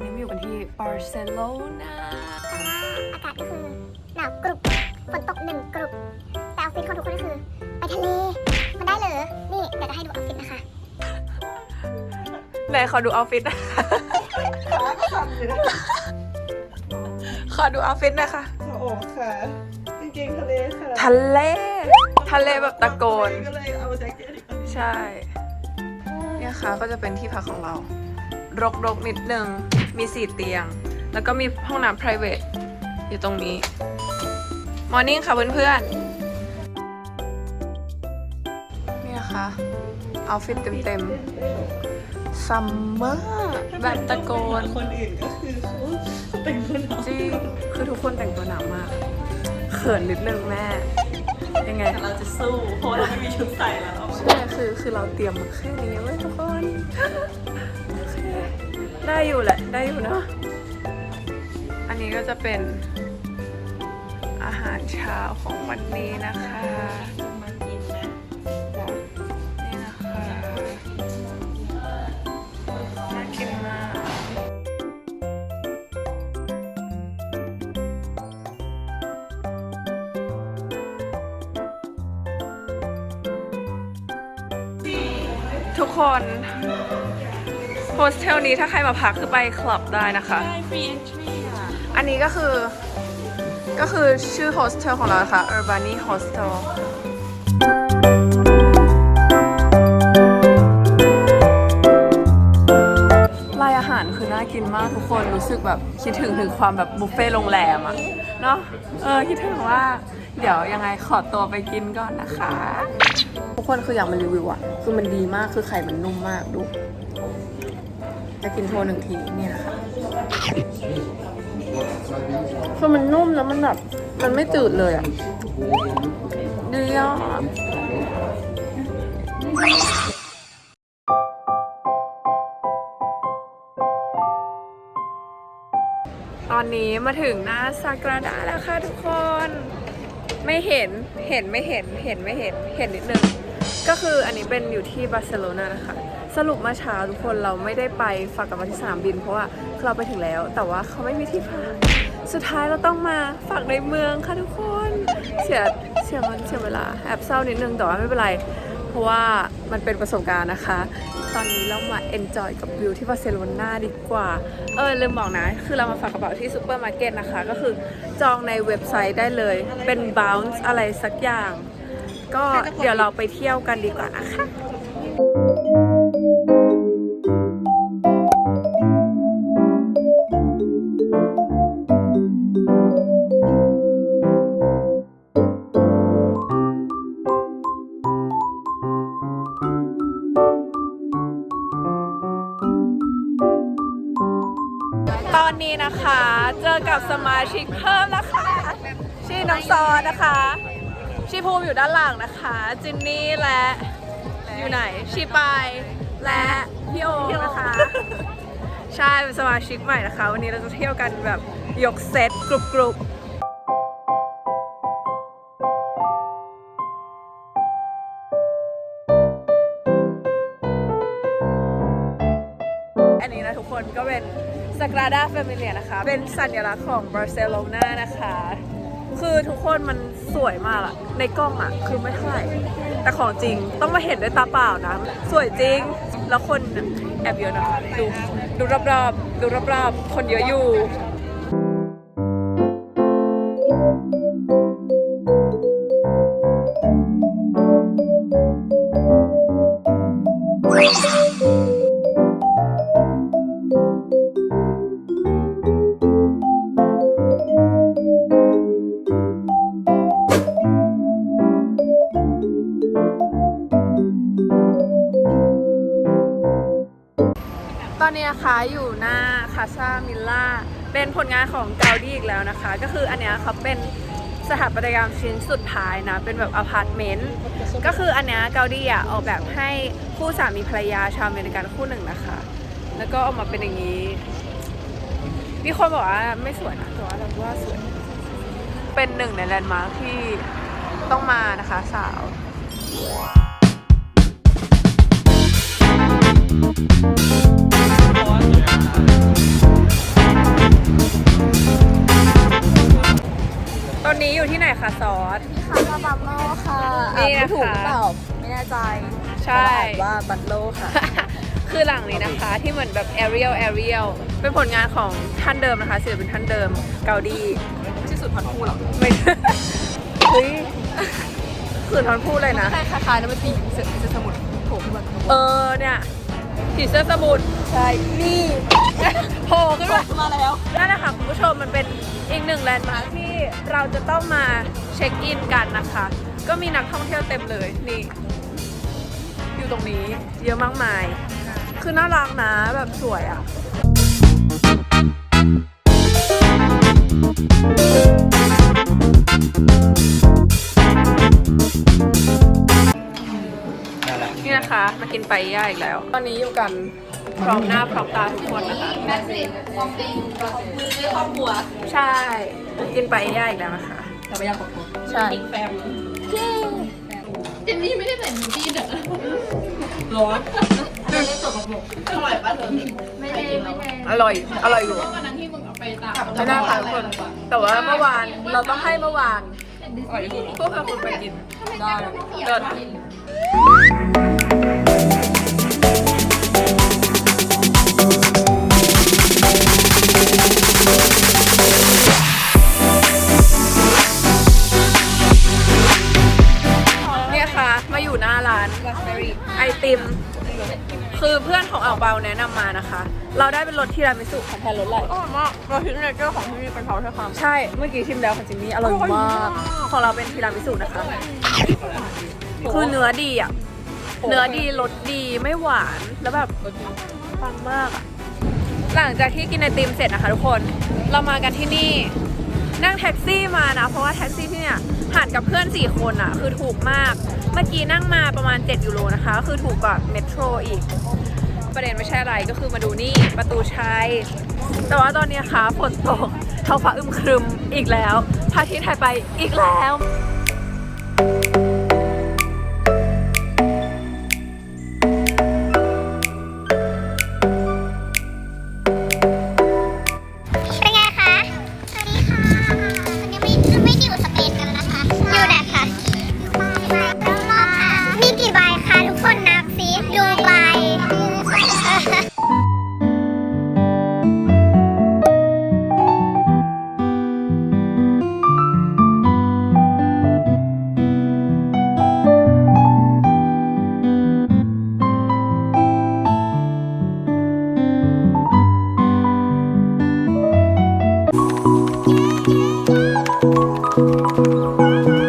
อนนี้มาอยู่กันที่บาร์เซโลนาแต่ว่าอากาศก็คือหนาวกรุบฝนตกหนึ่งกรุบแต่ออฟฟิศของทุกคนก็คือ ไปทะเล มันได้เหรอ นี่เดี๋ยวจะให้ดูออฟฟิศนะคะไหนขอดูออฟฟิศขอดูออฟฟิศหนะคะโอ้ค่ะจริงๆทะเลค่ะทะเล ทะเลแบบตะโกน ก็เลยเอาแจ็คเก็ตอีกอันนี้ใช่ เนี่ยค่ะก็จะเป็นที่พักของเรา รกรกๆนิดนึง มีสี่เตียง แล้วก็มีห้องน้ำ private อยู่ตรงนี้ มอร์นิ่งค่ะเพื่อนๆ นี่นะคะเอาฟิตเต็มๆซัมเมอร์แบบตะโกน คนอื่นก็คือเขาเป็นคนเอาจริงคือทุกคนแต่งตัวหนาวมาก เขินนิดนึงแม่ ยังไงแต่เราจะสู้ เพราะเราไม่มีชุดใส่แล้ว ใช่ คือ คือเราเตรียมมาแค่นี้เว้ยทุกคนโอเค ได้อยู่แหละ ได้อยู่เนอะอันนี้ก็จะเป็นอาหารเช้าของวันนี้นะคะ มากินนะนี่นะคะน่ากินมากทุกคน โฮสเทลนี้ถ้าใครมาพักคือไปคลับได้นะคะได้ฟรีเอนทรีอะอันนี้ก็คือ ก็คือชื่อโฮสเทลของเราค่ะ Urbani Hostel รายอาหารคือน่ากินมากทุกคนรู้สึกแบบคิดถึงถึงความแบบบุฟเฟ่ต์โรงแรมอะเนาะเออคิดถึงว่า เดี๋ยวยังไงขอตัวไปกินก่อนนะคะ ทุกคนคืออยากมารีวิวอะคือมันดีมากคือไข่มันนุ่มมากดู จะกินโชว์หนึ่งทีนี่นะคะคือมันนุ่มแล้วมันแบบมันไม่จืดเลยอะดีอะตอนนี้มาถึงหน้าซากราดาแล้วค่ะทุกคน ไม่เห็นเห็นไม่เห็นเห็นไม่เห็นเห็นนิดนึง ก็คืออันนี้เป็นอยู่ที่บาร์เซโลนานะคะ สรุปมื่อเช้าทุกคนเราไม่ได้ไปฝากกับมาที่สนามบิน เพราะว่าเราไปถึงแล้ว แต่ว่าเขาไม่มีที่พักสุดท้ายเราต้องมาฝากในเมืองค่ะทุกคนเสียเสียมันเสียเวลาแอบเศร้านิดนึงแต่ว่าไม่เป็นไร เพราะว่ามันเป็นประสบการณ์นะคะ ตอนนี้เรามาเอนจอยกับวิวที่บาร์เซโลนาดีกว่า เออลืมบอกนะ คือเรามาฝากกระเป๋าที่ซูเปอร์มาร์เก็ตนะคะ ก็คือจองในเว็บไซต์ได้เลย เป็น bounce อะไรสักอย่าง ก็เดี๋ยวเราไปเที่ยวกันดีกว่านะคะ อนนี้นะคะ เจอกับสมาชิกเพิ่มแล้วค่ะชื่อน้องซอนนะคะชีภูมิอยู่ด้านหลังนะคะ จินนี่และอยู่ไหนชีปายและพี่โอมนะคะ ใช่เป็นสมาชิกใหม่นะคะ วันนี้เราจะเที่ยวกันแบบยกเซตกรุบ กรุบอันนี้นะทุกคนก็เป็น Sagrada Familia นะคะ เป็นสัญลักษณ์ของบาร์เซโลนานะคะ คือทุกคนมันสวยมากอะในกล้องอะคือไม่เท่าไหร่แต่ของจริงต้องมาเห็นด้วยตาเปล่านะ สวยจริง แล้วคนแอบเยอะนะดูดูรอบๆดูรอบๆคนเยอะอยู่ นะคะอยู่หน้าคาซามิลล่าเป็นผลงานของเกาดีอีกแล้วนะคะ ก็คืออันเนี้ยเขาเป็นสถาปัตยกรรมชิ้นสุดท้ายนะ เป็นแบบอพาร์ตเมนต์ก็คืออันเนี้ยเกาดีอะออกแบบให้คู่สามีภรรยาชาวอเมริกันคู่หนึ่งนะคะ แล้วก็ออกมาเป็นอย่างนี้ มีคนบอกว่าไม่สวยนะแต่ว่าเราว่าสวยเป็นหนึ่งในแลนด์มาร์คที่ต้องมานะคะสาว ตอนนี้อยู่ที่ไหนคะซอสนี่ค่ะบัตโลค่ะนี่นะคะถูกหรือเปล่าไม่แน่ใจใช่ว่าบัตโลค่ะ คือหลังนี้นะคะที่เหมือนแบบแอเรียลแอเรียลเป็นผลงานของท่านเดิมนะคะศิเป็นท่านเดิมเกาดีไม่ใช่สุดพันผู้หรอไม่ เฮ้ยสื่อทอนพูดเลยนะ ใช่คล้ายๆแล้มันตีเสือสมุดโผล่ขึ้นมาเออเนี่ย ผีเสื้อสมุทรใช่นี่โผล่ขึ้นมา มาแล้วนั่นแหละค่ะคุณผู้ชมมันเป็นอีกหนึ่งแลนด์มาร์คที่เราจะต้องมาเช็คอินกันนะคะ ก็มีนักท่องเที่ยวเต็มเลยนี่ อยู่ตรงนี้เยอะมากมาย คือน่ารักนะแบบสวยอะ กินไปย่าอีกแล้ว ตอนนี้อยู่กันพร้อมหน้าพร้อมตาทุกคนนะคะมือในครอบครัวใช่ กินไปย่าอีกแล้วนะคะแต่ไม่อยากขอบคุณใช่บิ๊กแฟมเจนนี่ไม่ได้ใส่หนูดีเด้อร้อนอร่อยปะเธอไม่ได้ไม่ได้อร่อย อร่อยอยู่เพราะวันนั้นที่มึงเอาไปตากไม่น่าค่ะทุกคน แต่ว่าเมื่อวานเราต้องให้เมื่อวานอร่อยที่สุดพวกเราคุณไปกินได้เดิน เนี่ยค่ะ มาอยู่หน้าร้านไอติม คือเพื่อนของอ่าวเบาแนะนำมานะคะ เราได้เป็นรสทีรามิสุของแทนรสอะไรอร่อยมากเราทิ้งเนเจอร์ของที่นี่เป็นเขาใช่ไหมใช่ เมื่อกี้ชิมแล้วของจิมมี่อร่อยมาก ของเราเป็นทีรามิสุนะคะ คือเนื้อดีอะ เนื้อดีรสดีไม่หวานแล้วแบบ ฟังมาก หลังจากที่กินไอติมเสร็จนะคะทุกคนเรามากันที่นี่นั่งแท็กซี่มานะ เพราะว่าแท็กซี่ที่เนี่ยหารกับเพื่อน 4 คนอะ คือถูกมาก เมื่อกี้นั่งมาประมาณ 7 ยูโรนะคะ คือถูกกว่าเมโทรอีก ประเด็นไม่ใช่อะไรก็คือมาดูนี่ประตูชัย แต่ว่าตอนนี้ค่ะฝนตกท้องฟ้าอึมครึมอีกแล้วพระอาทิตย์หายไปอีกแล้ว